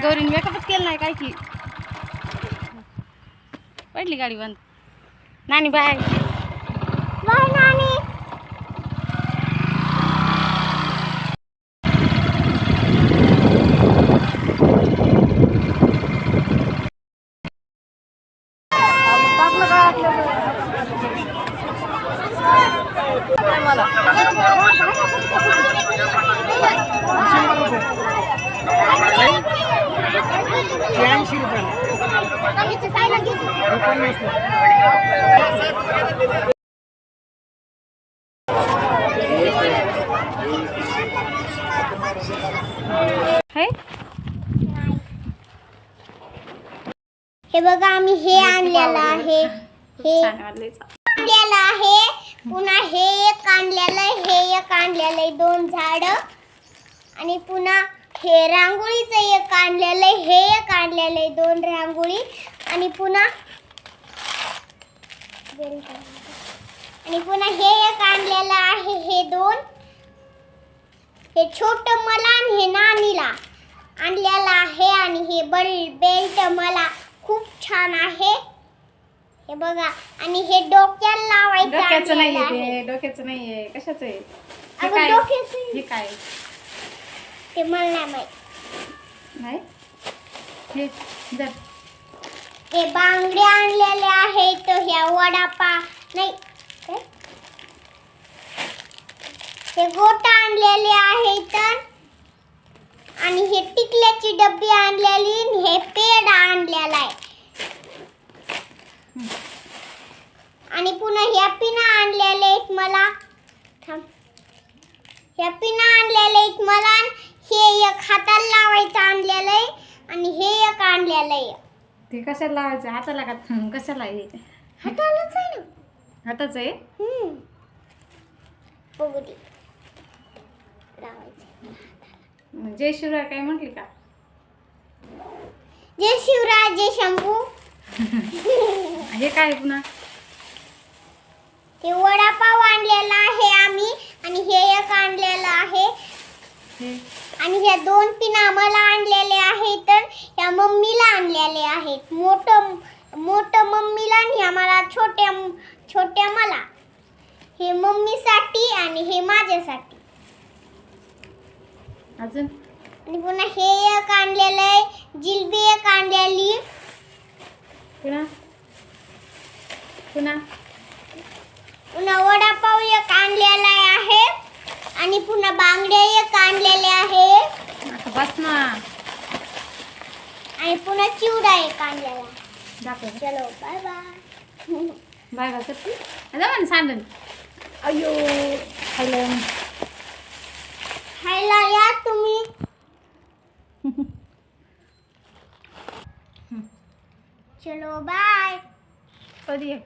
गौरीने मेकअपच केलं नाही काय की. पडली गाडी बंद. नानी बाय बाय नानी. ऐंशी त्र्याऐंशी हे हे बघा आम्ही हे आणलेलं आहे. हे आणलेलं आहे. पुन्हा हे एक आणलेलं हे एक आणलेलं आहे. दोन झाड. आणि पुन्हा हे रांगोळीचं एक आणलेलं आहे हे एक आणलेलं आहे दोन रांगोळी. आणि पुन्हा आणि पुन्हा हे एक आणलेलं आहे हे दोन. हे छोट मला आणि हे नानीला आणलेलं आहे. आणि हे बल बेल्ट मला खूप छान आहे. हे बघा आणि हे डोक्याला लावायचं डोक्याचं नाहीये डोक्याचं नाहीये. कशाचं आहे. हे काय डोक्याचं आहे. हे काय ते मला नाही माहीत. नाही? हे हे बांगडे आणलेले आहेत ह्या वडापा नाही? हे गोट आणलेले आहेत आणि हे टिकल्याची डब्बी आणलेली आणि हे पेड आणलेला आहे. आणि पुन्हा ह्या पिना आणलेले आहेत मला. थांब. ह्या पिना आणलेले आहेत मला हे एक हाताला लावायचं आणलेलं आहे आणि हे एक आणलेलं आहे. ते कशाला लावायचं? हाताला का हं, कशाला आहे हातालाच आहे ना. हाताच आहे? हम्म. बघू दे. लावायचं. जय शिवराय काय म्हटली का? जय शिवराज जय शंभू. हे काय आहे पुन्हा? ते वडापाव आणलेला आहे आम्ही आणि हे एक आणलेलं आहे. हे? आणि ह्या दोन पिन आम्हाला आणलेले आहेत तर ह्या मम्मीला आणलेले आहेत. मोठं मोठं मम्मीला आणि ह्या मला छोट्या छोट्या मला. हे मम्मीसाठी आणि हे माझ्यासाठी. अजून? आणि पुन्हा हे एक आणलेलं आहे जिलबी एक आणलेली. पुन्हा? पुन्हा? पुन्हा वडापाव एक आणलेला आहे. आणि पुन्हा बांगडे एक आणलेले आहे. आता बस ना. आणि पुन्हा चिवडा एक आणलेला. दाखव. चलो बाय बाय बाय बाय करते. जा म्हण सांडन अयो. खायलं खायला या तुम्ही. चलो बाय कधी आहे